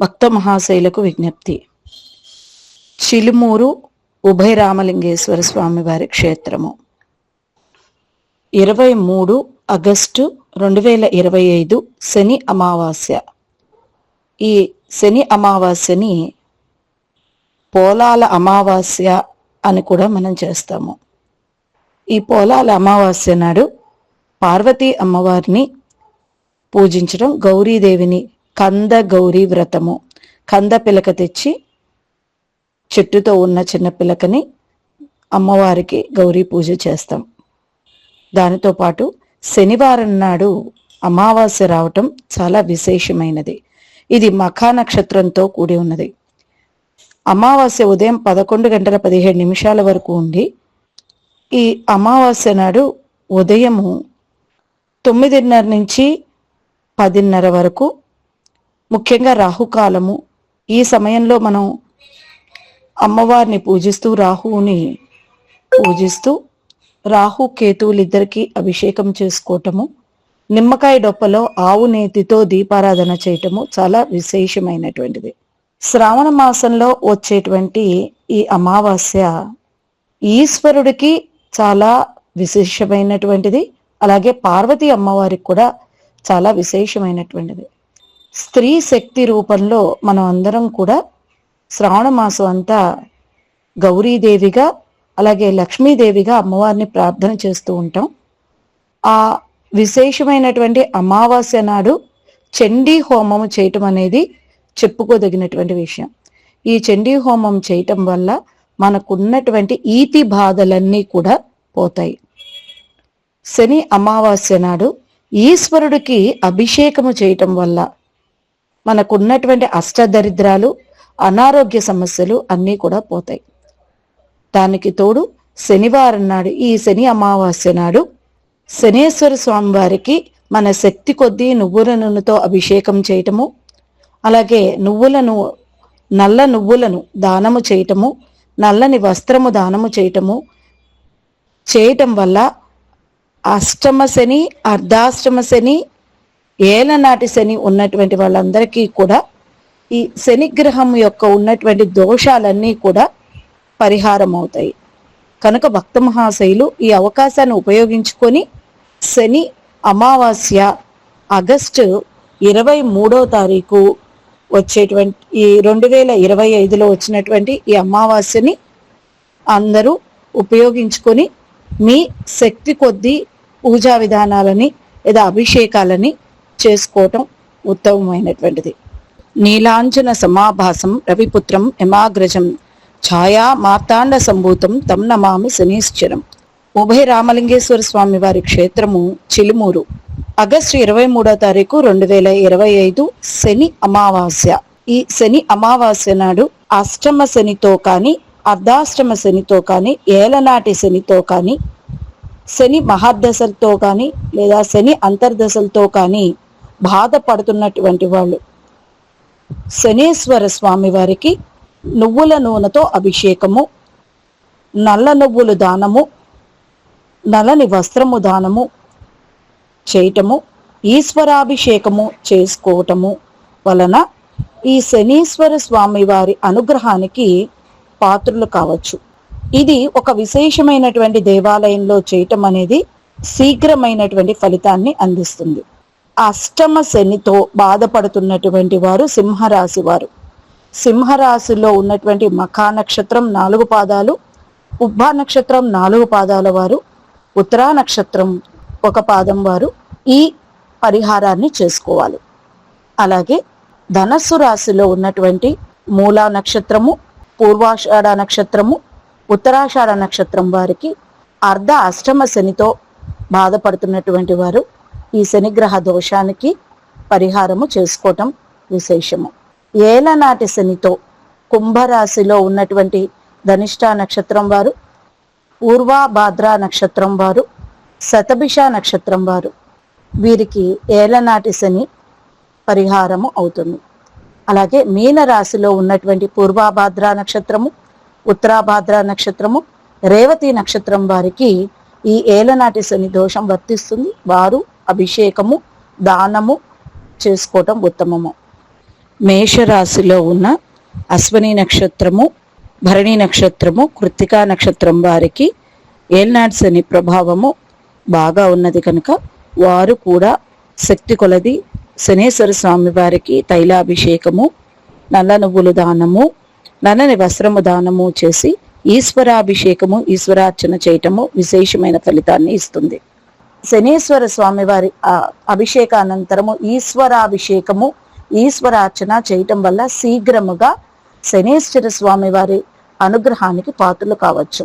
భక్త మహాశైలకు విజ్ఞప్తి. చిలుమూరు ఉభయ రామలింగేశ్వర స్వామి వారి క్షేత్రము. ఇరవై మూడు ఆగస్టు రెండు వేల ఇరవై ఐదు శని అమావాస్య. ఈ శని అమావాస్యని పోలాల అమావాస్య అని కూడా మనం చేస్తాము. ఈ పోలాల అమావాస్య నాడు పార్వతీ అమ్మవారిని పూజించడం గౌరీదేవిని కంద గౌరీ వ్రతము. కంద పిలక తెచ్చి చెట్టుతో ఉన్న చిన్న పిలకని అమ్మవారికి గౌరీ పూజ చేస్తాం. దానితో పాటు శనివారం నాడు అమావాస్య రావటం చాలా విశేషమైనది. ఇది మఖా నక్షత్రంతో కూడి ఉన్నది. అమావాస్య ఉదయం పదకొండు గంటల పదిహేడు నిమిషాల వరకు ఉండి ఈ అమావాస్య నాడు ఉదయము తొమ్మిదిన్నర నుంచి పదిన్నర వరకు ముఖ్యంగా రాహుకాలము. ఈ సమయంలో మనం అమ్మవారిని పూజిస్తూ రాహువుని పూజిస్తూ రాహు కేతువులిద్దరికీ అభిషేకం చేసుకోవటము నిమ్మకాయ డొప్పలో ఆవు నేతితో దీపారాధన చేయటము చాలా విశేషమైనటువంటిది. శ్రావణ మాసంలో వచ్చేటువంటి ఈ అమావాస్య ఈశ్వరుడికి చాలా విశేషమైనటువంటిది. అలాగే పార్వతీ అమ్మవారికి కూడా చాలా విశేషమైనటువంటిది. స్త్రీ శక్తి రూపంలో మనం అందరం కూడా శ్రావణ మాసం అంతా గౌరీదేవిగా అలాగే లక్ష్మీదేవిగా అమ్మవారిని ప్రార్థన చేస్తూ ఉంటాం. ఆ విశేషమైనటువంటి అమావాస్య నాడు చండీ హోమము చేయటం అనేది చెప్పుకోదగినటువంటి విషయం. ఈ చండీ హోమం చేయటం వల్ల మనకున్నటువంటి ఈతి బాధలన్నీ కూడా పోతాయి. శని అమావాస్య నాడు ఈశ్వరుడికి అభిషేకము చేయటం వల్ల మనకున్నటువంటి అష్టదరిద్రాలు అనారోగ్య సమస్యలు అన్నీ కూడా పోతాయి. దానికి తోడు శనివారం నాడు ఈ శని అమావాస్య నాడు శనేశ్వర స్వామి వారికి మన శక్తి కొద్దీ నువ్వుల నూనెతో అభిషేకం చేయటము అలాగే నువ్వులను నల్ల నువ్వులను దానము చేయటము నల్లని వస్త్రము దానము చేయటము చేయటం వల్ల అష్టమ శని అర్ధాష్టమ శని ఏలనాటి శని ఉన్నటువంటి వాళ్ళందరికీ కూడా ఈ శనిగ్రహం యొక్క ఉన్నటువంటి దోషాలన్నీ కూడా పరిహారం అవుతాయి కనుక భక్త మహాశైలు ఈ అవకాశాన్ని ఉపయోగించుకొని శని అమావాస్య ఆగస్టు ఇరవై మూడో తారీఖు వచ్చేటువంటి ఈ రెండు వేల ఇరవై ఐదులో వచ్చినటువంటి ఈ అమావాస్యని అందరూ ఉపయోగించుకొని మీ శక్తి కొద్దీ పూజా విధానాలని లేదా అభిషేకాలని చేసుకోవటం ఉత్తమమైనటువంటిది. నీలాంజన సమాభాసం రవిపుత్రం యమాగ్రజం ఛాయా మార్తాండ సంభూతం తం నమామి శనీశ్చరం. ఉభయ రామలింగేశ్వర స్వామి వారి క్షేత్రము చిలుమూరు. ఆగస్టు ఇరవై మూడో తారీఖు రెండు వేల ఇరవై ఐదు శని అమావాస్య. ఈ శని అమావాస్య నాడు అష్టమ శనితో కానీ అర్ధాష్టమ శనితో కానీ ఏలనాటి శనితో కానీ శని మహాదశలతో కానీ లేదా శని అంతర్దశలతో కానీ బాధపడుతున్నటువంటి వాళ్ళు. శనేశ్వర స్వామి వారికి నువ్వుల నూనెతో అభిషేకము నల్ల నువ్వులు దానము నల్లని వస్త్రము దానము చేయటము ఈశ్వరాభిషేకము చేసుకోవటము వలన ఈ శనీశ్వర స్వామి వారి అనుగ్రహానికి పాత్రులు కావచ్చు. ఇది ఒక విశేషమైనటువంటి దేవాలయంలో చేయటం అనేది శీఘ్రమైనటువంటి ఫలితాన్ని అందిస్తుంది. అష్టమ శనితో బాధపడుతున్నటువంటి వారు సింహరాశి వారు. సింహరాశిలో ఉన్నటువంటి మఖా నక్షత్రం నాలుగు పాదాలు ఉబ్బా నక్షత్రం నాలుగు పాదాల వారు ఉత్తరా నక్షత్రం ఒక పాదం వారు. ఈ పరిహారాన్ని చేసుకోవాలి. అలాగే ధనస్సు రాశిలో ఉన్నటువంటి మూలా నక్షత్రము పూర్వాషాఢ నక్షత్రము ఉత్తరాషాఢ నక్షత్రం వారికి అర్ధ అష్టమ శనితో బాధపడుతున్నటువంటి వారు ఈ శనిగ్రహ దోషానికి పరిహారము చేసుకోవటం విశేషము. ఏలనాటి శనితో కుంభరాశిలో ఉన్నటువంటి ధనిష్ట నక్షత్రం వారు పూర్వాభాద్ర నక్షత్రం వారు శతభిష నక్షత్రం వారు వీరికి ఏలనాటి శని పరిహారము అవుతుంది. అలాగే మీనరాశిలో ఉన్నటువంటి పూర్వాభాద్ర నక్షత్రము ఉత్తరాభాద్ర నక్షత్రము రేవతి నక్షత్రం వారికి ఈ ఏలనాటి శని దోషం వర్తిస్తుంది. వారు అభిషేకము దానము చేసుకోవటం ఉత్తమము. మేషరాశిలో ఉన్న అశ్వని నక్షత్రము భరణి నక్షత్రము కృత్తికా నక్షత్రం వారికి ఏల్నాడ్ శని ప్రభావము బాగా ఉన్నది కనుక వారు కూడా శక్తి కొలది శనేశ్వర స్వామి వారికి తైలాభిషేకము నల్ల నువ్వులు దానము నల్లని వస్త్రము దానము చేసి ఈశ్వరాభిషేకము ఈశ్వరార్చన చేయటము విశేషమైన ఫలితాన్ని ఇస్తుంది. శనీశ్వర స్వామి వారి ఆ అభిషేకానంతరము ఈశ్వరాభిషేకము ఈశ్వరార్చన చేయటం వల్ల శీఘ్రముగా శనీశ్వర స్వామి వారి అనుగ్రహానికి పాత్రలు కావచ్చు.